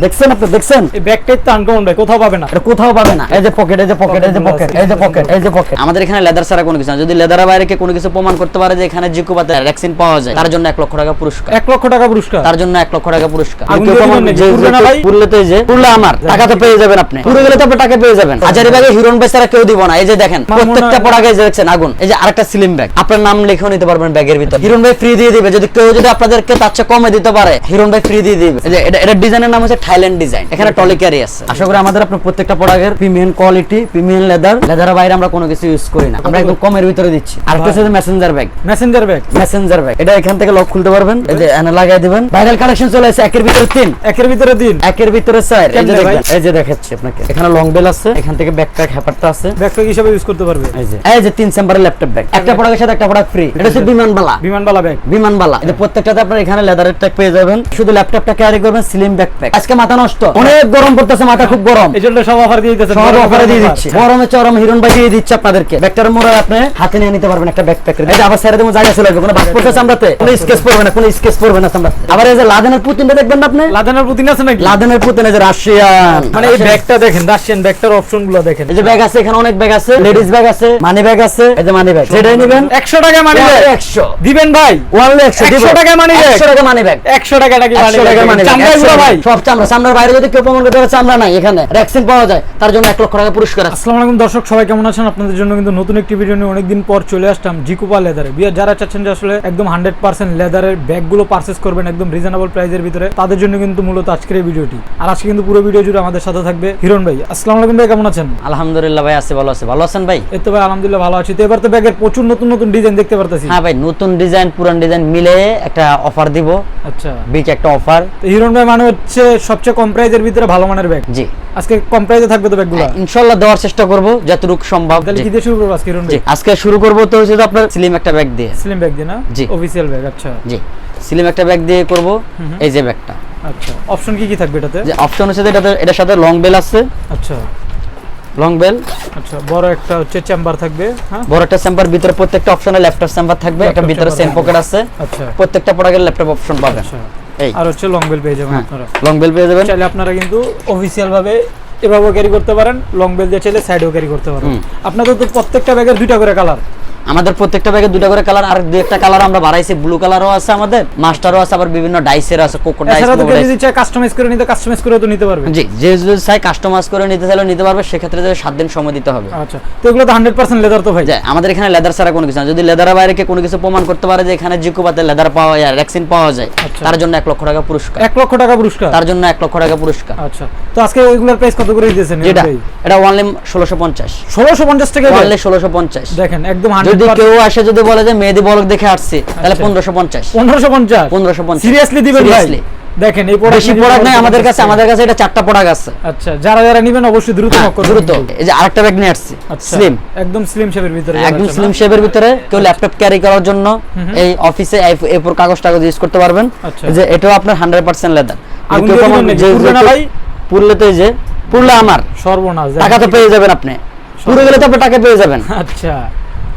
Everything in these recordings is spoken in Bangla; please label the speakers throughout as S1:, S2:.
S1: দেখছেন আপনি দেখছেন?
S2: এই ব্যাগটাই তো আনকমন ভাই কোথাও পাবে না।
S1: এটা কোথাও পাবে না। এই যে পকেট এই যে পকেট এই যে পকেট এই যে পকেট এই যে পকেট
S3: আমাদের এখানে লেদার ছাড়া কোনো কিছু না। যদি লেদারের বাইরে কেউ কোনো কিছু প্রমাণ করতে পারে যে এখানে জিকুপাতে ভ্যাকসিন পাওয়া যায় তার জন্য এক লক্ষ টাকা পুরস্কার।
S2: এক লক্ষ টাকা পুরস্কার?
S3: তার জন্য এক লক্ষ টাকা পুরস্কার।
S2: আগুন
S3: কেউ প্রমাণ-? যে-
S2: ভাই?
S3: পুরলে তো এই যে পুরলে আমার। টাকা তো পেয়ে যাবেন আপনি। পুরো গেলে তো আপনি টাকা পেয়ে যাবেন। হাজারি ব্যাগে হিরোন ছাড়া কেউ দিব না। এই যে দেখেন প্রত্যেকটা
S2: হয়-
S3: প্রোডাক্টে যে দেখছেন আগুন। এই যে আরেকটা স্লিম ব্যাগ আপনার নাম লিখেও নিতে পারবেন ব্যাগের ভিতর। হিরোন ভাই ফ্রি দিয়ে দিবে। যদি কেউ যদি আপনাদেরকে তার চেয়ে কমে দিতে পারে হিরোন ভাই ফ্রি দিয়ে দিবে। এই যে এটা এটা ডিজাইনের নাম হচ্ছে থাইল্যান্ড ডিজাইন। এখানে টলিক্যারি আছে।
S1: আশা করি আমাদের আপনার প্রত্যেকটা প্রোডাক্টের প্রিমিয়াম কোয়ালিটি প্রিমিয়াম লেদার লেদারের বাইরে আমরা কোনো কিছু ইউজ করি না। আমরা একদম কমের ভিতরে দিচ্ছি। আর একটা হচ্ছে messenger bag
S2: messenger bag
S1: messenger bag এটা এখান থেকে লক খুলতে পারবেন। এই যে এনে লাগাই দিবেন। ভাইরাল কালেকশন চলে আসছে একের ভিতরে তিন।
S2: একের ভিতরে দিন
S1: একের ভিতরে চার। এই যে? দেখবেন এই যে দেখাচ্ছি আপনাকে। এখানে লং বেল আছে। এখান থেকে ব্যাকপ্যাক হ্যাপারটা আছে।
S2: ব্যাগপ্যাক হিসেবে ইউজ করতে পারবে।
S1: এই যে এই যে তিন চেম্বারের ল্যাপটপ ব্যাগ একটা প্রোডাক্টের সাথে একটা প্রোডাক্ট ফ্রি এটা হচ্ছে বিমানবালা
S2: বিমানবালা ব্যাগ
S1: বিমানবালা যে প্রত্যেকটাতে আপনার এখানে লেদারের ট্যাগ পেয়ে যাবেন। শুধু ল্যাপটপটা ক্যারি করবেন স্লিম ব্যাকপ্যাক আজকে মাথা নষ্ট। অনেক গরম পড়তেছে মাথা খুব গরম।
S2: এই জন্য সব অফার দিয়ে দিতেছে
S1: সব অফারে দিয়ে দিচ্ছি। গরমে চরম হিরণ দিয়ে দিচ্ছে আপনাদেরকে। ব্যাগটার মোড়ে আপনি হাতে নিয়ে নিতে পারবেন একটা ব্যাকপ্যাক এই যে আবার ছেড়ে দেবো জায়গা চলে আসবে কোনো বাস পড়তেছে আমরাতে কোনো স্কেচ পড়বে না কোনো স্কেচ পড়বে না আমরা আবার এই যে লাদেনের পুতিনটা দেখবেন না আপনি?
S2: লাদানের পুতিন আছে নাকি?
S1: লাদেনের পুতিন এই যে রাশিয়ান।
S2: মানে এই ব্যাগটা দেখেন রাশিয়ান ব্যাগটার অপশনগুলো দেখেন।
S1: এই যে ব্যাগ আছে এখানে অনেক ব্যাগ আছে। লেডিস ব্যাগ আছে মানি ব্যাগ আছে। এই যে মানি ব্যাগ সেটাই নেবেন।
S2: একশো টাকা মানি ব্যাগ
S1: একশো।
S2: দিবেন ভাই?
S1: ওয়ানলি একশো
S2: 100 টাকা money bag?
S1: একশো টাকা মানি ব্যাগ
S2: একশো টাকা নাকি
S1: মানি
S2: গুলো ভাই।
S1: সব চামড়া চামড়ার বাইরে যদি কেউ প্রমাণ করতে পারে চামড়া নাই এখানে। ভ্যাকসিন পাওয়া যায় তার জন্য এক লক্ষ টাকা পুরস্কার
S2: আসসালামু আলাইকুম দর্শক সবাই কেমন আছেন? আপনাদের জন্য কিন্তু নতুন একটি ভিডিও নিয়ে অনেকদিন পর চলে আসলাম জিকুপা লেদারে। বিয়ার যারা চাচ্ছেন যে আসলে একদম হান্ড্রেড পার্সেন্ট লেদারের ব্যাগগুলো পারচেস করবেন একদম রিজনেবল প্রাইসের ভিতরে তাদের জন্য কিন্তু মূলত আজকের এই ভিডিওটি আর আজকে কিন্তু পুরো ভিডিও জুড়ে আমাদের সাথে থাকবে হিরণ ভাই। আসসালামু আলাইকুম ভাই কেমন আছেন?
S3: আলহামদুলিল্লাহ ভাই আছে ভালো আছে। ভালো আছেন ভাই?
S2: এই তো ভাই আলহামদুলিল্লাহ ভালো আছি। তো এবার তো ব্যাগের প্রচুর নতুন নতুন ডিজাইন দেখতে পারতেছি।
S3: হ্যাঁ ভাই নতুন ডিজাইন পুরান ডিজাইন মিলে একটা অফার দিব।
S2: আচ্ছা।
S3: বিগ একটা অফার
S2: হিরণ ভাই মানে হচ্ছে সবচেয়ে কম প্রাইসের ভিতরে ভালো মানের ব্যাগ
S3: জি।
S2: আজকে কম প্রাইসে থাকবে তো ব্যাগগুলো?
S3: ইনশাল্লাহ দেওয়ার চেষ্টা করব যতটুকু সম্ভব।
S2: তাহলে কি দিয়ে শুরু করব আজকে
S3: জি আজকে শুরু করব তো হচ্ছে আপনার স্লিম একটা ব্যাগ দিয়ে।
S2: স্লিম ব্যাগ দিয়ে না?
S3: জি।
S2: অফিসিয়াল ব্যাগ আচ্ছা।
S3: জি স্লিম একটা ব্যাগ দিয়ে করব এই যে ব্যাগটা
S2: আচ্ছা অপশন কি কি থাকবে এটাতে?
S3: যে অপশন হচ্ছে এটাতে এটার সাথে লং বেল আছে।
S2: আচ্ছা।
S3: লং বেল
S2: আচ্ছা বড় একটা হচ্ছে চেম্বার থাকবে হ্যাঁ?
S3: বড় একটা চেম্বার ভিতরে প্রত্যেকটা অপশনে ল্যাপটপ চেম্বার থাকবে একটা ভিতরে সেন পকেট আছে।
S2: আচ্ছা।
S3: প্রত্যেকটা প্রোডাক্টের ল্যাপটপ অপশন পাবেন।
S2: আচ্ছা।
S3: এই।
S2: আর হচ্ছে লং বেল পেয়ে যাবেন
S3: হ্যাঁ।
S2: আপনারা।
S3: লং বেল পেয়ে যাবেন।
S2: চাইলে আপনারা কিন্তু অফিসিয়াল ভাবে এভাবেও ক্যারি করতে পারেন লং বেল দিয়ে চাইলে সাইডেও ক্যারি করতে পারেন। আপনাদের তো প্রত্যেকটা ব্যাগের দুইটা করে কালার
S3: আমাদের প্রত্যেকটা ব্যাগে দুটো করে কালার আর দুই একটা কালার আমরা বাড়াইছি। ব্লু কালারও আছে আমাদের মাস্টারও আছে আবার বিভিন্ন ডাইসের আছে কোকো ডাইস
S2: এছাড়া তো কেউ যদি কাস্টমাইজ করে নিতে কাস্টমাইজ করে তো নিতে পারবে।
S3: জি যে যদি চাই কাস্টমাইজ করে নিতে চাইলে নিতে পারবে সেক্ষেত্রে যে সাত দিন সময় দিতে হবে।
S2: আচ্ছা তো এগুলো তো হান্ড্রেড পার্সেন্ট লেদার তো ভাই।
S3: আমাদের এখানে লেদার ছাড়া কোনো কিছু না। যদি লেদারের বাইরে কেউ কোনো কিছু প্রমাণ করতে পারে যে এখানে জিকুপাতে লেদার পাওয়া যায় ভ্যাকসিন পাওয়া যায়
S2: আচ্ছা।
S3: তার জন্য এক লক্ষ টাকা পুরস্কার।
S2: এক লক্ষ টাকা পুরস্কার?
S3: তার জন্য এক লক্ষ টাকা পুরস্কার।
S2: আচ্ছা তো আজকে ওইগুলোর প্রাইস কত করে দিতেছেন
S3: যেটা এটা ওয়ানলি ষোলোশো পঞ্চাশ।
S2: ষোলোশো পঞ্চাশ টাকা
S3: ওয়ানলি ষোলোশো পঞ্চাশ।
S2: দেখেন একদম
S3: যদি কেউ আসে যদি বলে যে মেহেদি বলক দেখে আসছে তাহলে
S2: আচ্ছা।
S3: পনেরোশো পঞ্চাশ?
S2: পনেরোশো পঞ্চাশ। সিরিয়াসলি দিবেন ভাই? দেখেন এই
S3: বেশি প্রোডাক্ট নেই আমাদের কাছে আমাদের কাছে এটা চারটা প্রোডাক্ট আছে।
S2: আচ্ছা যারা যারা নিবেন অবশ্যই দ্রুত
S3: হ্যাঁ,
S2: নক
S3: দ্রুত। এই যে আরেকটা ব্যাগ নিয়ে আসছি
S2: আচ্ছা
S3: স্লিম
S2: একদম স্লিম শেপের ভিতরে
S3: একদম স্লিম শেপের ভিতরে কেউ ল্যাপটপ ক্যারি করার জন্য এই অফিসে এরপর কাগজ টাগজ ইউজ করতে পারবেন।
S2: আচ্ছা।
S3: যে এটাও আপনার হান্ড্রেড পার্সেন্ট লেদার
S2: না ভাই?
S3: পুরলে তো এই যে পুরলে আমার।
S2: সর্বনাশ
S3: টাকা তো পেয়ে যাবেন আপনি। পুরো গেলে তো আপনি টাকা পেয়ে যাবেন।
S2: আচ্ছা।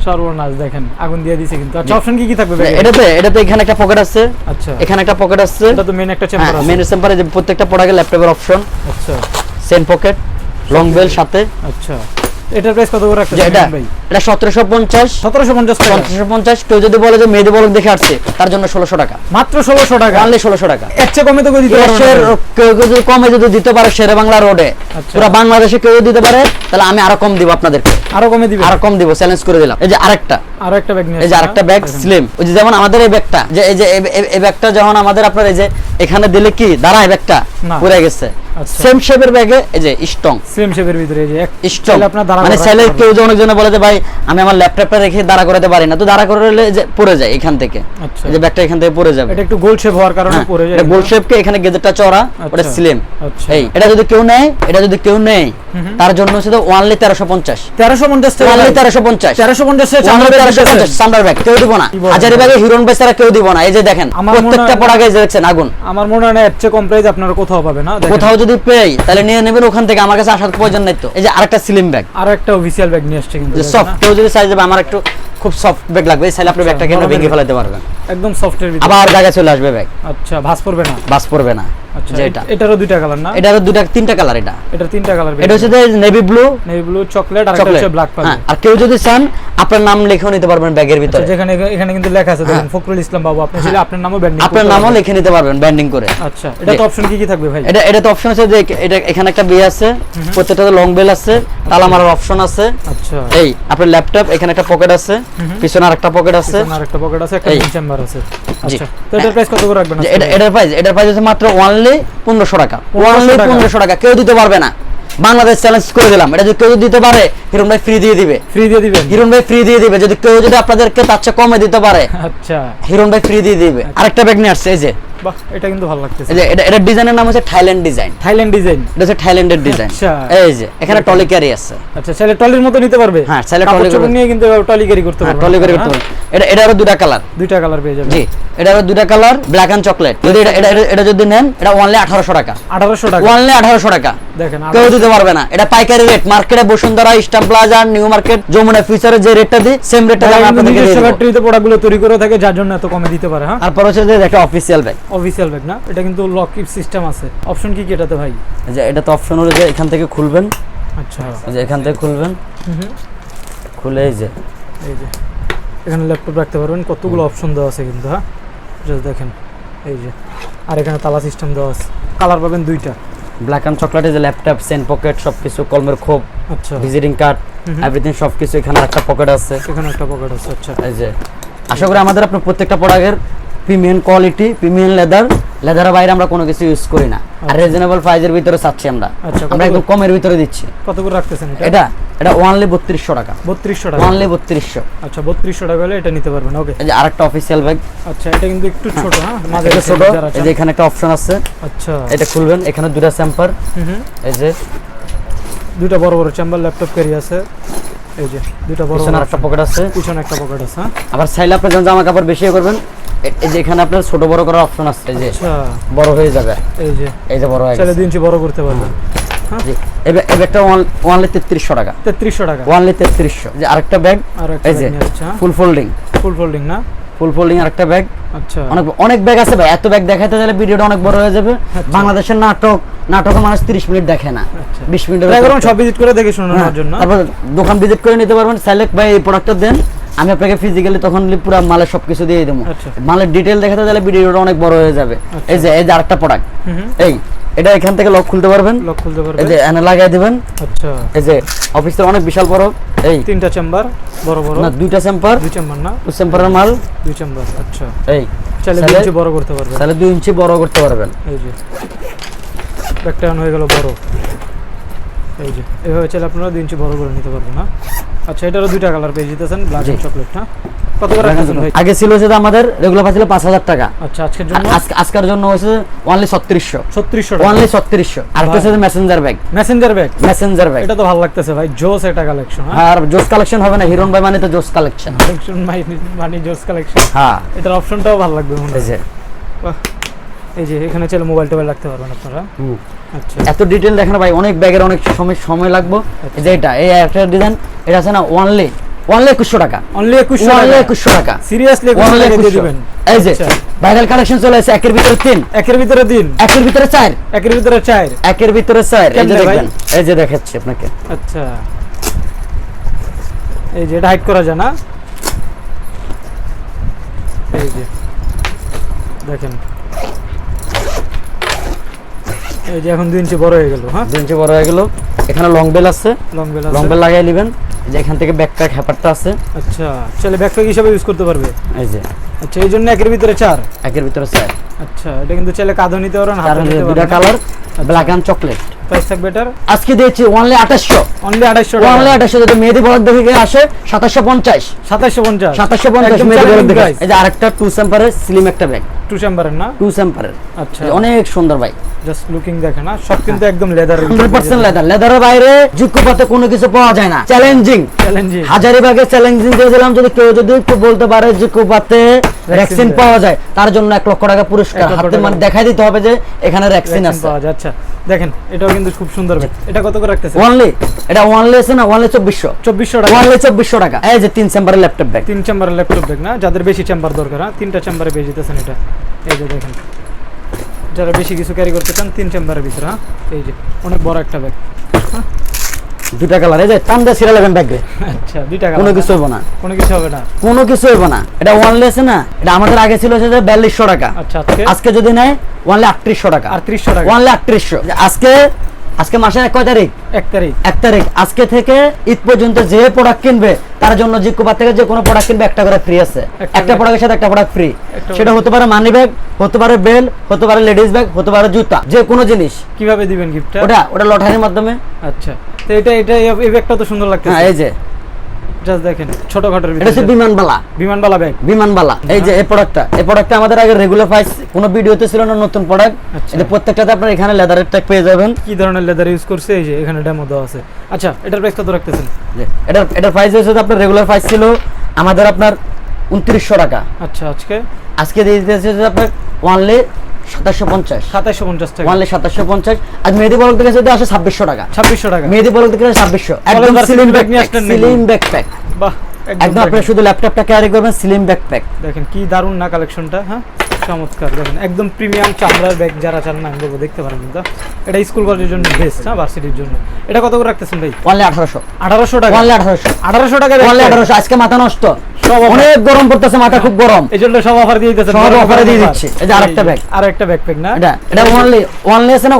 S2: সর্বনাশ দেখেন আগুন দিয়ে দিছে কিন্তু। আচ্ছা অপশন কি কি থাকবে
S3: এটাতে এটাতে এখানে একটা পকেট আছে।
S2: আচ্ছা।
S3: এখানে একটা পকেট আছে।
S2: এটা তো মেন একটা
S3: হ্যাঁ
S2: চেম্বার আছে।
S3: মেনু চেম্বারে যে প্রত্যেকটা প্রোডাক্টের ল্যাপটপের অপশন
S2: আচ্ছা।
S3: সেম পকেট লং বেল সাথে।
S2: আচ্ছা। এটার প্রাইস কত করে রাখতে
S3: এটা এটা সতেরোশো পঞ্চাশ
S2: সতেরোশো পঞ্চাশ টাকা।
S3: পঞ্চাশশো পঞ্চাশ কেউ যদি বলে যে মেহেদি বলক দেখে আসছে তার জন্য ষোলোশো টাকা।
S2: মাত্র ষোলোশো টাকা?
S3: অনলি ষোলোশো টাকা।
S2: এর চেয়ে কমে তো কেউ দিতে পারবে না
S3: কেউ কেউ যদি কমে যদি দিতে পারে শেরে বাংলা রোডে
S2: আচ্ছা।
S3: পুরো বাংলাদেশে কেউ দিতে পারে তাহলে আমি আরও কম দিব আপনাদেরকে।
S2: আরও কমে দিবে?
S3: আরও কম দিব চ্যালেঞ্জ করে দিলাম। এই যে আরেকটা।
S2: আরও একটা ব্যাগ নিয়ে
S3: এই যে আরেকটা ব্যাগ স্লিম ওই যে যেমন আমাদের এই ব্যাগটা যে এই যে এই- ব্যাগটা যখন আমাদের আপনার এই যে এখানে দিলে কি দাঁড়ায় ব্যাগটা। পুরে গেছে। সেম শেপের ব্যাগে এই যে স্ট্রং
S2: স্লিম শেপের ভিতরে এই যে
S3: স্ট্রং মানে চাইলে কেউ যে অনেকজনে বলে যে ভাই আমি আমার ল্যাপটপটা রেখে দাঁড়া করাতে পারি না। তো দাঁড়া করালে যে পড়ে যায় এখান থেকে।
S2: আচ্ছা।
S3: এই যে ব্যাগটা এখান থেকে পড়ে যাবে।
S2: এটা একটু গোল শেপ হওয়ার কারণে
S3: হ্যাঁ,
S2: পড়ে যায়
S3: গোল শেপকে এখানে গেজেটটা চড়া ওটা
S2: আচ্ছা,
S3: স্লিম
S2: আচ্ছা।
S3: এই এটা যদি কেউ নেয় এটা যদি কেউ নেয় তার জন্য ওয়ানলি তেরোশো পঞ্চাশ।
S2: তেরোশো পঞ্চাশ টাকা
S3: ওয়ানলি ব্যাগ কেউ দিব না? হাজারি ব্যাগে হিরোন বেচারা কেউ দিব না। এই যে দেখেন প্রত্যেকটা
S2: হয়-
S3: প্রোডাক্টে যে দেখছেন আগুন।
S2: আমার মনে হয় না এর চেয়ে কম প্রাইস আপনারা কোথাও পাবে না
S3: কোথাও যদি পেয়ে তাহলে নিয়ে নেবেন ওখান থেকে। আমার কাছে আসার প্রয়োজন নাই তো। এই যে আরেকটা স্লিম ব্যাগ
S2: আরও একটা অফিসিয়াল ব্যাগ নিয়ে আসছে কিন্তু
S3: সফট? কেউ যদি চাই যাবে আমার একটু খুব সফট ব্যাগ লাগবে এই চাইলে আপনি ব্যাগটাকে
S2: কেন
S3: ভেঙে। ফেলাতে পারবেন।
S2: একদম সফটের ভিতরে।
S3: আবার জায়গায় চলে আসবে ব্যাগ
S2: আচ্ছা ভাস পড়বে না?
S3: ভাস পড়বে না।
S2: এটারও দুইটা কালার না?
S3: এটারও দুটা তিনটা কালার এটা।
S2: এটা তিনটা কালার
S3: এটা হচ্ছে navy blue
S2: navy blue chocolate আর হচ্ছে ব্ল্যাক
S3: হ্যাঁ
S2: পাবেন
S3: আর কেউ যদি চান আপনার নাম লিখেও নিতে পারবেন ব্যাগের ভিতরে।
S2: যেখানে এখানে কিন্তু লেখা আছে দেখেন ফখরুল ইসলাম বাবু আপনি চাইলে আপনার নামও ব্যান্ডিং
S3: আপনার নামও লিখে নিতে পারবেন ব্যান্ডিং করে।
S2: আচ্ছা এটা তো অপশন কি কি থাকবে ভাই?
S3: এটা এটা তো অপশন আছে যে এটা এখানে একটা বে আছে প্রত্যেকটাতে লং বেল আছে তালা মারার অপশন আছে।
S2: আচ্ছা।
S3: এই আপনার ল্যাপটপ এখানে একটা পকেট আছে পিছনে আরেকটা পকেট আছে।
S2: পিছনে আরেকটা পকেট আছে একটা। চেম্বার আছে। আচ্ছা তো এটার প্রাইস কত করে রাখবেন
S3: এটা এটার প্রাইস এটার প্রাইস হচ্ছে মাত্র অনলি পনেরোশো টাকা। অনলি পনেরোশো টাকা কেউ দিতে পারবে না। বাংলাদেশ চ্যালেঞ্জ করে দিলাম। এটা যদি কেউ দিতে পারে হিরণ ভাই ফ্রি দিয়ে দিবে।
S2: ফ্রি দিয়ে দিবে
S3: হিরণ ভাই ফ্রি দিয়ে দিবে। যদি কেউ যদি আপনাদেরকে তার চেয়ে কমে দিতে পারে
S2: আচ্ছা।
S3: হিরণ ভাই ফ্রি দিয়ে দিবে। আরেকটা ব্যাগ নিয়ে আসছে এই যে।
S2: বাহ এটা কিন্তু ভালো লাগতেছে।
S3: এই যে এটা এটা ডিজাইনের নাম হচ্ছে থাইল্যান্ড ডিজাইন।
S2: Thailand design.
S3: এটা হচ্ছে থাইল্যান্ডের ডিজাইন।
S2: আচ্ছা।
S3: এই যে এখানে টলি ক্যারি আছে।
S2: আচ্ছা ছেলে টলির মতো নিতে পারবে?
S3: হ্যাঁ, চাইলে টলি
S2: নিয়ে কিন্তু টলি ক্যারি করতে
S3: হ্যাঁ
S2: পারবে।
S3: টলি ক্যারি করতে পারবে। এটা এটারও দুটা কালার।
S2: দুইটা কালার পেয়ে যাবে।
S3: জি এটারও দুটা কালার ব্ল্যাক এন্ড চকলেট। যদি এটা এটা এটা- এটা যদি নেন এটা অনলি আঠারোশো টাকা।
S2: 1800 টাকা।
S3: অনলি আঠারোশো টাকা।
S2: দেখেন
S3: কেউ দিতে পারবে না। এটা পাইকারি রেট মার্কেটে Bashundhara Eastern Plaza New Market Jamuna ফিউচারে যে রেটটা দিই সেম রেটটা
S2: কিন্তু
S3: আপনাদেরকে দিয়ে
S2: ফ্যাক্টরিতে প্রোডাক্টগুলো তৈরি করে থাকে যার জন্য এত কমে দিতে পারে হ্যাঁ?
S3: তারপর হচ্ছে যে একটা অফিসিয়াল ব্যাগ
S2: অফিসিয়াল ব্যাগ না? এটা কিন্তু লক সিস্টেম আছে। অপশন কি কি এটাতে ভাই?
S3: যে এটা তো অপশন হলো যে এখান থেকে খুলবেন।
S2: আচ্ছা।
S3: যে এখান থেকে খুলবেন। খুলে এই যে।
S2: এই যে। এখানে ল্যাপটপ রাখতে পারবেন। কতগুলো অপশন দেওয়া আছে কিন্তু হ্যাঁ? জাস্ট দেখেন। এই যে। আর এখানে তালা সিস্টেম দেওয়া আছে। কালার পাবেন দুইটা।
S3: ব্ল্যাক এন্ড চকলেটে যে ল্যাপটপ সেন পকেট সবকিছু কলমের খোপ
S2: আচ্ছা।
S3: ভিজিটিং কার্ড এভরিথিং সবকিছু এখানে একটা পকেট আছে।
S2: এখানে একটা পকেট আছে আচ্ছা।
S3: এই যে আশা করি আমাদের আপনার প্রত্যেকটা প্রোডাক্টের প্রিমিয়াম কোয়ালিটি প্রিমিয়াম লেদার লেদারের বাইরে আমরা কোনো কিছু ইউজ করি না। আর রিজনেবল প্রাইজের ভিতরে চাচ্ছি আমরা।
S2: আচ্ছা,
S3: আমরা একদম কমের ভিতরে দিচ্ছি।
S2: কত করে রাখতেছেন এটা?
S3: এটা ওয়ানলি বত্রিশশো টাকা।
S2: বত্রিশশো টাকা।
S3: ওয়ানলি বত্রিশশো।
S2: আচ্ছা বত্রিশশো টাকা হলে এটা নিতে পারবেন ওকে
S3: এই যে আরেকটা অফিসিয়াল ব্যাগ
S2: আচ্ছা এটা কিন্তু একটু ছোট হ্যাঁ মাঝে
S3: এটা ছোট। এই যে এখানে একটা অপশন আছে।
S2: আচ্ছা।
S3: এটা খুলবেন এখানে দুটা স্যাম্পার। এই যে।
S2: দুইটা বড় বড় চেম্বার ল্যাপটপ ক্যারি আছে। এই যে দুইটা বড়
S3: আরেকটা পকেট আছে।
S2: পিছনে একটা পকেট আছে হ্যাঁ।
S3: আবার চাইলে আপনি জামা কাপড় বেশি করবেন এ- এই যে এখানে আপনার ছোট বড় করার অপশন আছে যে
S2: আচ্ছা।
S3: বড় হয়ে যাবে।
S2: এই যে।
S3: এই যে বড় হয়ে গেছে।
S2: ইঞ্চি বড় করতে পারবেন।
S3: ব্যাগটা ওয়ানলি তেত্রিশশো টাকা।
S2: তেত্রিশশো টাকা।
S3: ওয়ানলি তেত্রিশশো। যে আরেকটা ব্যাগ এই যে
S2: bag নিয়ে আসছে, হ্যাঁ?
S3: ফুল ফোল্ডিং
S2: ফুল ফোল্ডিং না?
S3: ফুল ফোল্ডিং আরেকটা ব্যাগ
S2: আচ্ছা।
S3: অনেক অনেক ব্যাগ আছে ভাই। এত ব্যাগ দেখাতে গেলে ভিডিওটা অনেক বড় হয়ে যাবে।
S2: আচ্ছা।
S3: বাংলাদেশের নাটক নাটকে মানুষ তিরিশ মিনিট দেখে না।
S2: আচ্ছা।
S3: বিশ মিনিট
S2: সব ভিজিট করে দেখে শুনে নেওয়ার জন্য।
S3: তারপর দোকান ভিজিট করে নিতে পারবেন। সাইলেক্ট ভাই এই প্রোডাক্টটা দেন। আমি আপনাকে ফিজিক্যালি তখন পুরো মালের সবকিছু দিয়ে দেবো।
S2: আচ্ছা।
S3: মালের ডিটেল দেখাতে গেলে ভিডিওটা অনেক বড় হয়ে যাবে।
S2: আচ্ছা।
S3: এই যে এই যে আরেকটা প্রোডাক্ট। এই এটা এখান থেকে লক খুলতে পারবেন।
S2: লক খুলতে
S3: পারবেন।
S2: এই
S3: যে এনে লাগাই দিবেন।
S2: আচ্ছা।
S3: এই যে অফিসের অনেক বিশাল বড়। এই।
S2: তিনটা চেম্বার বড় বড়।
S3: না দুইটা চেম্পার
S2: দুই চেম্বার না?
S3: টু চেম্পারের মাল।
S2: দুই চেম্বার আচ্ছা।
S3: এই।
S2: চাইলে দুই ইঞ্চি বড় করতে পারবে
S3: তাহলে দুই ইঞ্চি বড় করতে পারবেন।
S2: এই যে। ব্যাগটা অন হয়ে গেল বড়। এই যে এভাবে চাইলে আপনারা দুই ইঞ্চি বড় করে নিতে পারবেন না? আচ্ছা এটারও দুইটা কালার পেয়ে যেতেছেন ব্ল্যাক
S3: জি।
S2: চকলেট হ্যাঁ? কত করে রাখতেছেন ভাই?
S3: আগে ছিল সেটা আমাদের রেগুলার পাঁচ হাজার টাকা।
S2: আচ্ছা আজকের জন্য?
S3: আজকে আজকের জন্য হয়েছে অনলি ছত্রিশশো।
S2: ছত্রিশশো টাকা।
S3: অনলি ছত্রিশশো। আর একটা হচ্ছে messenger bag
S2: messenger bag
S3: messenger bag
S2: এটা তো ভালো লাগতেছে ভাই জোস এটা কালেকশন হ্যাঁ?
S3: আর জোস কালেকশন হবে না হিরন ভাই মানে তো জোস কালেকশন
S2: কালেকশন মানে জোস কালেকশন
S3: হ্যাঁ।
S2: এটার অপশনটাও ভালো লাগবে মনে হয়। বাহ। এই যে এখানে চাইলে মোবাইল টোবাইল রাখতে পারবেন আপনারা। আচ্ছা।
S3: এত ডিটেল দেখেন ভাই অনেক ব্যাগের অনেক সময় সময় লাগবে। এই যে এটা এই একটা ডিজাইন এটা আছে না অনলি অনলি একুশশো টাকা।
S2: অনলি একুশশো
S3: অনলি
S2: টাকা।
S3: একুশশো টাকা।
S2: সিরিয়াসলি
S3: অনলি
S2: দিয়ে দিবেন।
S3: এই যে
S2: আচ্ছা।
S3: ভাইরাল কালেকশন চলে এসেছে একের ভিতরে তিন।
S2: একের ভিতরে দিন
S3: একের ভিতরে চার।
S2: একের ভিতরে চার।
S3: একের ভিতরে চার। এই যে? দেখবেন এই যে দেখাচ্ছি আপনাকে।
S2: আচ্ছা। এই যে এটা হাইড করা যায় না? এই যে দেখেন। এই যে এখন দুই ইঞ্চি বড় হয়ে গেল হ্যাঁ?
S3: দুই ইঞ্চি বড় হয়ে গেল। এখানে লং বেল আছে।
S2: লং বেল
S3: লং বেল লাগাই নেবেন। যে এখান থেকে ব্যাকপ্যাক হ্যাপারটা আছে।
S2: আচ্ছা ছেলে ব্যাকপ্যাক হিসাবে ইউজ করতে পারবে?
S3: এই যে।
S2: আচ্ছা এই জন্য একের ভিতরে চার?
S3: একের ভিতরে চার।
S2: আচ্ছা এটা কিন্তু কাঁধও নিতে হাতে
S3: কারণ
S2: নিতে
S3: দুটা colour black and chocolate
S2: price থাকবে এটার?
S3: আজকে দিয়েছি অনলি আঠাশশো।
S2: অনলি
S3: অনলি যদি মেহেদি বরাদ দেখে আসে সাতাশশো পঞ্চাশ।
S2: সাতাশশো পঞ্চাশ।
S3: সাতাশশো পঞ্চাশ
S2: একদম
S3: মেহেদি বরাদ দেখে। এই যে আরেকটা টু সেম্পারের স্লিম একটা ব্যাগ
S2: টু চেম্বারের না?
S3: টু সেম্পারের
S2: আচ্ছা।
S3: অনেক সুন্দর ভাই
S2: জাস্ট লুকিং দেখে না সব কিন্তু একদম লেদার
S3: হান্ড্রেড পার্সেন্ট লেদার লেদারের বাইরে জিকুপাতে কোনো কিছু পাওয়া যায় না। চ্যালেঞ্জিং
S2: চ্যালেঞ্জিং
S3: হাজারিবাগে চ্যালেঞ্জিং দিয়ে দিলাম যদি কেউ যদি বলতে পারে যে ভ্যাকসিন পাওয়া যায় তার জন্য এক লক্ষ টাকা পুরস্কার। হাতে মানে দেখাই দিতে হবে যে এখানে ভ্যাকসিন আছে।
S2: পাওয়া যায় আচ্ছা। দেখেন এটাও কিন্তু খুব সুন্দর এটা কত করে রাখতেছে
S3: এটা ওয়ানলি আছে না? ওয়ানলি চব্বিশশো।
S2: চব্বিশশো টাকা।
S3: ওয়ানলি চব্বিশশো টাকা। এই যে তিন চেম্বারের ল্যাপটপ ব্যাগ
S2: তিন চেম্বারের ল্যাপটপ ব্যাগ না? যাদের বেশি চেম্বার দরকার হ্যাঁ? তিনটা চেম্বারে যেতেছেন এটা। এই যে দেখেন। যারা বেশি কিছু ক্যারি করতে চান তিন চেম্বারের ভিতরে হ্যাঁ? এই যে অনেক বড় একটা ব্যাগ
S3: দুটা কালার এই যে টান্ডা সিরা লাগবেন ব্যাগে
S2: আচ্ছা দুইটা কালার
S3: কোনো কিছু হবে না।
S2: কোনো কিছু হবে না?
S3: কোনো কিছু হবে না। এটা ওয়ানলেস না? এটা আমাদের আগে ছিল যে বিয়াল্লিশশো টাকা।
S2: আচ্ছা আজকে?
S3: আজকে যদি নেয় ওয়ানলে আটত্রিশশো টাকা।
S2: আটত্রিশশো টাকা।
S3: ওয়ানলে আটত্রিশশো। আজকে আজকে মাসের কয় তারিখ?
S2: এক তারিখ।
S3: এক তারিখ। আজকে থেকে ঈদ পর্যন্ত যে প্রোডাক্ট কিনবে তার জন্য জিকুবার থেকে যে কোনো প্রোডাক্ট কিনবে একটা করে ফ্রি আছে।
S2: একটা
S3: প্রোডাক্টের সাথে একটা প্রোডাক্ট ফ্রি সেটা হতে পারে মানি ব্যাগ হতে পারে বেল হতে পারে লেডিস ব্যাগ হতে পারে জুতা যে কোনো জিনিস।
S2: কীভাবে দিবেন গিফটটা
S3: ওটা ওটা লটারির মাধ্যমে।
S2: আচ্ছা। তো এটা এটা এই- ব্যাগটা তো সুন্দর
S3: লাগছে
S2: হ্যাঁ
S3: এই যে।
S2: জাস্ট দেখেন ছোটখাটোর
S3: এটা হচ্ছে বিমানবালা।
S2: বিমানবালা ব্যাগ
S3: বিমানবালা। এই যে এই প্রোডাক্টটা এই প্রোডাক্টটা আমাদের আগে রেগুলার প্রাইস কোনো ভিডিওতে ছিল না নতুন প্রোডাক্ট
S2: আচ্ছা।
S3: এটা প্রত্যেকটাতে আপনার এখানে লেদারের ট্যাগ পেয়ে যাবেন।
S2: কি ধরনের লেদার ইউজ করছে? এই যে এখানে ডেমো দেওয়া আছে। আচ্ছা এটার প্রাইস কত রাখতেছেন?
S3: এটার এটার প্রাইস হচ্ছে আপনার রেগুলার প্রাইস ছিল আমাদের আপনার উনত্রিশশো টাকা।
S2: আচ্ছা আজকে?
S3: আজকে দিয়ে দিতেছে যে আপনার ওয়ানলি সাতাশশো পঞ্চাশ।
S2: সাতাইশশো পঞ্চাশ টাকা।
S3: ওয়ানলি সাতাশশো পঞ্চাশ। আর মেহেদি বলক থেকে যদি আসে ছাব্বিশশো টাকা।
S2: ছাব্বিশশো টাকা।
S3: মেহেদি বলক থেকে ছাব্বিশশো। একদম স্লিম
S2: নাকি?
S3: স্লিম ব্যাকপ্যাক
S2: বাহ
S3: একদম আপনি শুধু ল্যাপটপটা ক্যারি করবেন সিলিম ব্যাকপ্যাক
S2: দেখেন কি দারুণ না কালেকশনটা হ্যাঁ? চমৎকার দেখেন একদম প্রিমিয়াম চামড়ার ব্যাগ যারা চান না বলব দেখতে পারেন কিন্তু এটা স্কুল কলেজের জন্য বেস্ট হ্যাঁ ভার্সিটির জন্য। এটা কত করে রাখতেছেন ভাই?
S3: ওয়ানলি আঠারোশো।
S2: আঠারোশো টাকা?
S3: ওয়ানলি আঠারোশো।
S2: আঠারোশো টাকা
S3: ওয়ানলি আঠারোশো। আজকে মাথা নষ্ট।
S2: সব
S3: অনেক গরম পড়তেছে মাথা খুব গরম।
S2: এই জন্য সব অফার দিয়ে দিতেছেন
S3: সব দিয়ে। দিচ্ছি। এই যে আরেকটা bag।
S2: আর একটা ব্যাকপ্যাক না?
S3: এটা এটা আছে না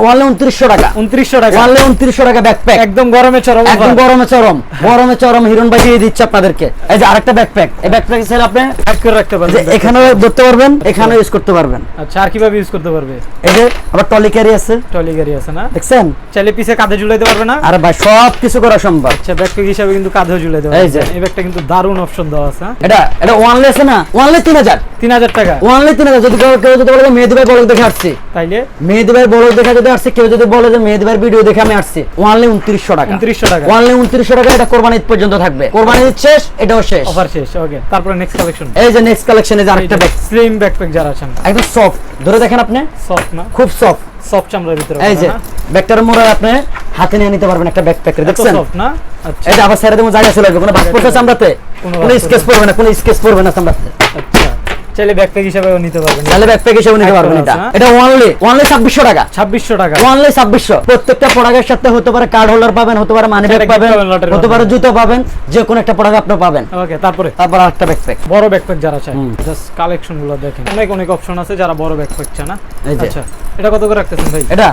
S3: টাকা?
S2: উনত্রিশশো টাকা।
S3: ওয়ানলি উনত্রিশশো টাকা ব্যাকপ্যাক
S2: একদম গরমে চরম
S3: একদম গরমে চরম। গরমে চরম হিরণ ভাই দিয়ে দিচ্ছে আপনাদেরকে। এই যে আরেকটা ব্যাকপ্যাক এই ব্যাকপ্যাক ছেলে আপনি
S2: করে রাখতে পারবেন
S3: এখানে ধরতে পারবেন এখানে ইউজ করতে পারবেন।
S2: আচ্ছা আর কীভাবে ইউজ করতে পারবে?
S3: এই যে আবার টলি ক্যারি আছে।
S2: টলি গাড়ি আছে না?
S3: দেখছেন?
S2: চাইলে পিছে কাঁধে ঝুলাইতে পারবে না?
S3: আর ভাই সব কিছু করা সম্ভব।
S2: আচ্ছা ব্যাকপ্যাক হিসাবে কিন্তু কাঁধেও ঝুলাইতে পারবে।
S3: এই যে।
S2: এই ব্যাগটা কিন্তু দারুণ অপশন দেওয়া আছে হ্যাঁ?
S3: এটা এটা ওয়ানলি আছে না? ওয়ানলি তিন হাজার।
S2: তিন হাজার টাকা?
S3: ওয়ানলি তিন হাজার। যদি কেউ কেউ যদি বলে মেহেদি ভাই বলক দেখে আসছি।
S2: তাইলে?
S3: মেহেদি ভাই বলক দেখে যদি আসছে কেউ যদি বলে যে মেহেদি ভাইয়ের ভিডিও দেখে আমি আসছি ওয়ানলি উনত্রিশশো টাকা।
S2: উনত্রিশশো টাকা।
S3: ওয়ানলি উনত্রিশশো টাকা এটা কোরবানি ঈদ পর্যন্ত থাকবে। কোরবানি ঈদ শেষ এটাও শেষ।
S2: অফার শেষ ওকে তারপরে নেক্সট কালেকশন
S3: এই যে নেক্সট কালেকশনে যে আরেকটা ব্যাগ
S2: স্লিম ব্যাকপ্যাক যারা আছেন
S3: একদম। সফট ধরে দেখেন আপনি।
S2: সফট না?
S3: খুব সফট
S2: সফট চামড়ার ভিতরে
S3: এই যে ব্যাগটার মোড়া আপনি হাতে নিয়ে নিতে পারবেন একটা ব্যাকপ্যাকের দেখছেন?
S2: সফট না? আচ্ছা।
S3: এই যে আবার স্যারের মধ্যে জায়গা চলে আসবে কোনো বাকি পড়ছে চামড়াতে
S2: কোনো
S3: কোনো স্কেচ পড়বে না কোনো স্কেচ পড়বে না চামড়াতে।
S2: আচ্ছা। চাইলে ব্যাকপ্যাক হিসাবেও নিতে পারবেন।
S3: তাহলে ব্যাকপ্যাক হিসেবে নিতে পারবেন এটা? এটা ওয়ানলি ওয়ানলি ছাব্বিশশো টাকা।
S2: ছাব্বিশশো টাকা।
S3: ওয়ানলি ছাব্বিশশো। প্রত্যেকটা প্রোডাক্টের সাথে হতে পারে কার্ড হোল্ডার পাবেন হতে পারে মানি ব্যাগ পাবেন
S2: পাবেন,
S3: হতে পারে জুতো পাবেন যে কোনো একটা প্রোডাক্ট আপনি পাবেন।
S2: ওকে তারপরে?
S3: তারপর আরেকটা ব্যাকপ্যাক
S2: বড় ব্যাকপ্যাক যারা চায় জাস্ট কালেকশনগুলো দেখেন। অনেক অনেক অপশন আছে যারা বড় ব্যাকপ্যাক চায় না। আচ্ছা এটা কত করে রাখতেছেন ভাই?
S3: এটা?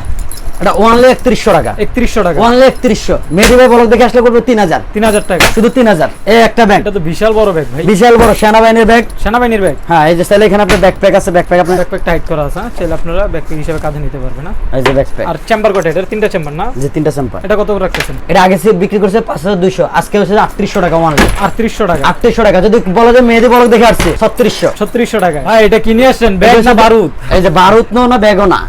S3: এটা ওয়ানলি একত্রিশশো টাকা।
S2: একত্রিশশো টাকা।
S3: ওয়ানলি একত্রিশশো মেডি বলক দেখে আসলে করব তিন হাজার।
S2: তিন হাজার টাকা।
S3: শুধু তিন হাজার। এই একটা ব্যাগ
S2: এটা তো বিশাল বড় ব্যাগ ভাই।
S3: বিশাল বড় সেনাবাহিনীর ব্যাগ
S2: সেনাবাহিনীর ব্যাগ
S3: হ্যাঁ এই যে চাইলে এখানে আপনার ব্যাকপ্যাক আছে ব্যাকপ্যাক আপনার
S2: ব্যাকপ্যাকটা হাইট করা আছে? আপনারা ব্যাকপ্যাক হিসেবে কাঁধে নিতে পারবেন না
S3: এই যে ব্যাকপ্যাক
S2: আর চেম্বার কটা? এটা তিনটা চেম্বার না?
S3: যে তিনটা স্যাম্পার
S2: এটা কত করে রাখতেছেন?
S3: এটা আগে সে বিক্রি করছে পাঁচ হাজার দুইশো। আজকে হচ্ছে আটত্রিশশো টাকা ওয়ানলি
S2: আর ত্রিশশো টাকা।
S3: আটত্রিশশো টাকা। যদি বলো যে মেহেদি বলক দেখে আসছে ছত্রিশশো।
S2: ছত্রিশশো টাকা। এটা কিনে আসছেন? ব্যাগ না বারুদ?
S3: এই যে বারুদ নো না ব্যাগও না।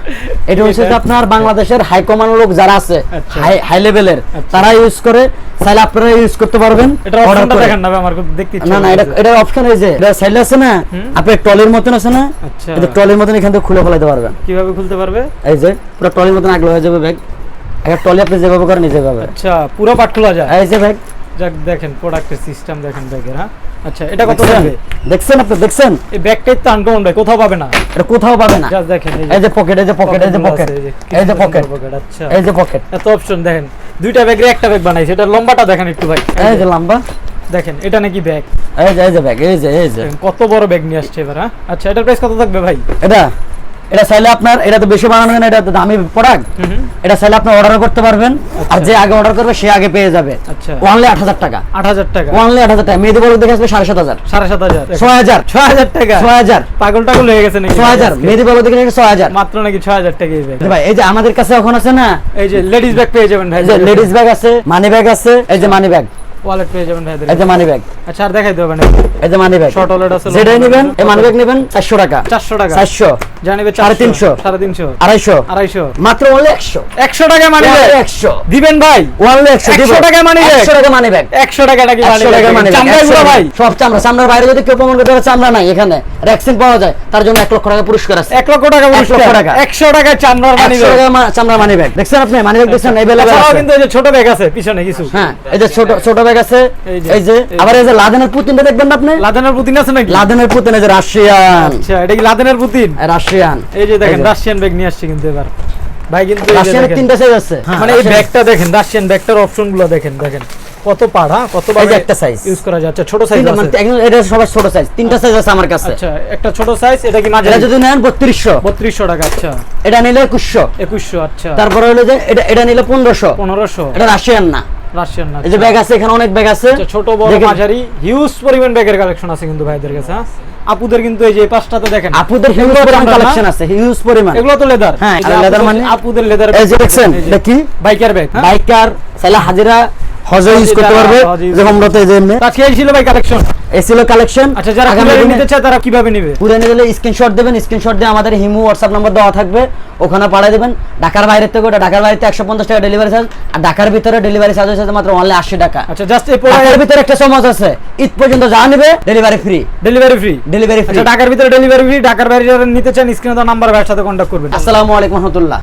S3: এটা হচ্ছে আপনার বাংলাদেশের হাই কমান্ড লোক যারা আছে
S2: আচ্ছা।
S3: হাই হাই লেভেলের
S2: আচ্ছা।
S3: তারা ইউজ করে চাইলে আপনারা ইউজ করতে পারবেন।
S2: এটা অপশনটা দেখেন না আমার দেখতে
S3: না না এটা এটা অপশন এই যে এটা আছে না আপনি ট্রলির মতন আছে না
S2: আচ্ছা।
S3: এটা ট্রলির মতন এখান থেকে খুলে ফেলাইতে পারবেন।
S2: কীভাবে খুলতে পারবে?
S3: এই যে পুরো ট্রলির মতন আগলে হয়ে যাবে ব্যাগ। একটা ট্রলি আপনি যেভাবে করেন যেভাবে
S2: আচ্ছা পুরো পাট খোলা যায়।
S3: এই যে ব্যাগ।
S2: যাক দেখেন প্রোডাক্টের সিস্টেম দেখেন ব্যাগের হ্যাঁ? আচ্ছা এটা কত লাগবে
S3: দেখছেন আপনি? দেখছেন?
S2: এই ব্যাগটাই তো আনকমন ভাই কোথাও পাবে না।
S3: এটা কোথাও পাবে না।
S2: জাস্ট দেখেন এই
S3: যে পকেট এই যে পকেট এই যে পকেট এই যে পকেট
S2: আচ্ছা।
S3: এই যে পকেট
S2: এত অপশন দেখেন দুইটা ব্যাগের একটা ব্যাগ বানাইছে এটা লম্বাটা দেখেন একটু ভাই।
S3: এই যে লম্বা।
S2: দেখেন এটা নাকি ব্যাগ?
S3: এই যে এই যে ব্যাগ এই যে এই যে।
S2: কত বড় ব্যাগ নিয়ে আসছে এবার হ্যাঁ? আচ্ছা এটার প্রাইস কত থাকবে ভাই?
S3: এটা? এটা চাইলে আপনার এটা তো বেশি বানানো না এটা তো দামি প্রোডাক্ট। এটা চাইলে আপনি অর্ডার করতে পারবেন। আর যে আগে অর্ডার করবে সে আগে পেয়ে যাবে।
S2: আচ্ছা।
S3: ওয়ানলি আট হাজার টাকা।
S2: আট হাজার টাকা।
S3: ওয়ানলি আট হাজার টাকা। মেয়েদের বলক দেখে আসবে সাড়ে সাত হাজার।
S2: সাড়ে সাত হাজার।
S3: ছয় হাজার।
S2: ছয় হাজার টাকা?
S3: ছয় হাজার।
S2: পাগল টাগল হয়ে গেছে নাকি?
S3: ছয় হাজার? মেয়েদের বলক দেখে আসবে ছয় হাজার।
S2: মাত্র নাকি ছয় হাজার টাকা
S3: ভাই এই যে আমাদের কাছে এখন আছে না?
S2: এই যে লেডিস ব্যাগ পেয়ে যাবেন ভাই।
S3: লেডিস ব্যাগ আছে মানি ব্যাগ আছে এই যে মানি ব্যাগ
S2: ওয়ালেট পেয়ে যাবেন ভাই
S3: এই যে মানি ব্যাগ
S2: আচ্ছা আর দেখাই দেবেন
S3: এই যে মানি ব্যাগ
S2: শর্ট ওয়ালেট আছে
S3: যেটাই নেবেন এই মানি ব্যাগ নেবেন চারশো টাকা।
S2: চারশো টাকা।
S3: চারশো।
S2: জানিবে
S3: সাড়ে তিনশো।
S2: সাড়ে তিনশো
S3: আড়াইশো।
S2: আড়াইশো।
S3: মাত্র ওনলি একশো।
S2: একশো টাকা মানে
S3: একশো।
S2: দিবেন ভাই?
S3: ওনলি একশো
S2: 100 টাকা money
S3: একশো টাকা মানি ব্যাগ
S2: একশো টাকা নাকি
S3: একশো টাকা মানি
S2: চামড়াই ভাই।
S3: সব চামড়া। চামড়ার বাইরে যদি কেউ প্রমাণ করতে পারে চামড়া নাই এখানে। ভ্যাকসিন পাওয়া যায়। তার জন্য এক লক্ষ টাকা পুরস্কার আছে।
S2: এক লক্ষ টাকা
S3: এক লক্ষ টাকা।
S2: একশো টাকা চামড়ার মানি
S3: একশো চামড়া মানি ব্যাগ দেখছেন আপনি? মানি ব্যাগ দেখছেন? এভেলেবেল আছে।
S2: কিন্তু এই যে ছোট ব্যাগ আছে পিছনে কিছু।
S3: হ্যাঁ এই যে ছোট ছোট ব্যাগ আছে।
S2: এই যে,
S3: আবার এই যে লাদেনের পুতিনটা দেখবেন না আপনি?
S2: লাদেনের পুতিন আছে নাকি?
S3: লাদেনের পুতিন এই যে রাশিয়ান।
S2: আচ্ছা এটা কি লাদেনের পুতিন?
S3: রাশিয়ান। রাশিয়ান
S2: এই যে দেখেন রাশিয়ান ব্যাগ নিয়ে আসছে কিন্তু এবার। ভাই কিন্তু
S3: রাশিয়ানের তিনটা সাইজ আছে।
S2: মানে এই ব্যাগটা দেখেন রাশিয়ান ব্যাগটার অপশনগুলো দেখেন দেখেন। কত পাড়া কত
S3: এই একটা size।
S2: ইউজ করা যাচ্ছে ছোট সাইজ আছে।
S3: মানে এটা সবার ছোট সাইজ তিনটা সাইজ আছে আমার কাছে।
S2: আচ্ছা একটা ছোট সাইজ এটা কি মাঝে
S3: এটা যদি নেন বত্রিশশো।
S2: বত্রিশশো টাকা আচ্ছা।
S3: এটা নিলে একুশশো।
S2: একুশশো আচ্ছা।
S3: তারপরে হলো যে এটা এটা নিলে পনেরোশো।
S2: পনেরোশো।
S3: এটা রাশিয়ান না।
S2: রাশিয়ান না
S3: এই যে ব্যাগ আছে এখানে অনেক ব্যাগ আছে।
S2: আচ্ছা, ছোট বড় মাঝারি হিউজ পরিমাণ ব্যাগের কালেকশন আছে কিন্তু ভাইদের কাছে হ্যাঁ? আপুদের কিন্তু এই যে পাঁচটাতে দেখেন।
S3: আপুদের হিউজ পরিমাণ কালেকশন আছে হিউজ পরিমাণ।
S2: এগুলো তো লেদার
S3: হ্যাঁ, লেদার মানে?
S2: আপুদের লেদার
S3: এই যে দেখছেন, এটা কি?
S2: বাইকার ব্যাগ
S3: বাইকার সালা হাজিরা হজে ইউজ করতে পারবে যে এমনি।
S2: আজকে এই ছিল ভাই কালেকশন
S3: এই ছিল কালেকশন
S2: আচ্ছা যারা কীভাবে নিতে চায় তারা কীভাবে নিবে?
S3: পুরে স্ক্রিনশট দেবেন স্ক্রিনশট দিয়ে আমাদের হিমু হোয়াটসঅ্যাপ নাম্বার দেওয়া থাকবে ওখানে পাঠিয়ে দেবেন। ঢাকার বাইরে থেকে ওটা ঢাকার বাইরে একশো পঞ্চাশ টাকা ডেলিভারি চার্জ আর ঢাকার ভিতরে ডেলিভারি চার্জ হচ্ছে মাত্র অনলি আশি টাকা।
S2: আচ্ছা জাস্ট এই
S3: ভিতরে একটা সমাজ আছে ঈদ পর্যন্ত যা নেবে delivery free
S2: delivery free
S3: delivery free
S2: আচ্ছা ঢাকার ভিতরে ডেলিভারি ফ্রি ঢাকার বাইরে যারা নিতে চান স্ক্রিনে দেওয়া নাম্বার ভাইয়ের সাথে কন্ট্যাক্ট করবেন।
S3: আসসালামু আলাইকুম রহমতুল্লাহ।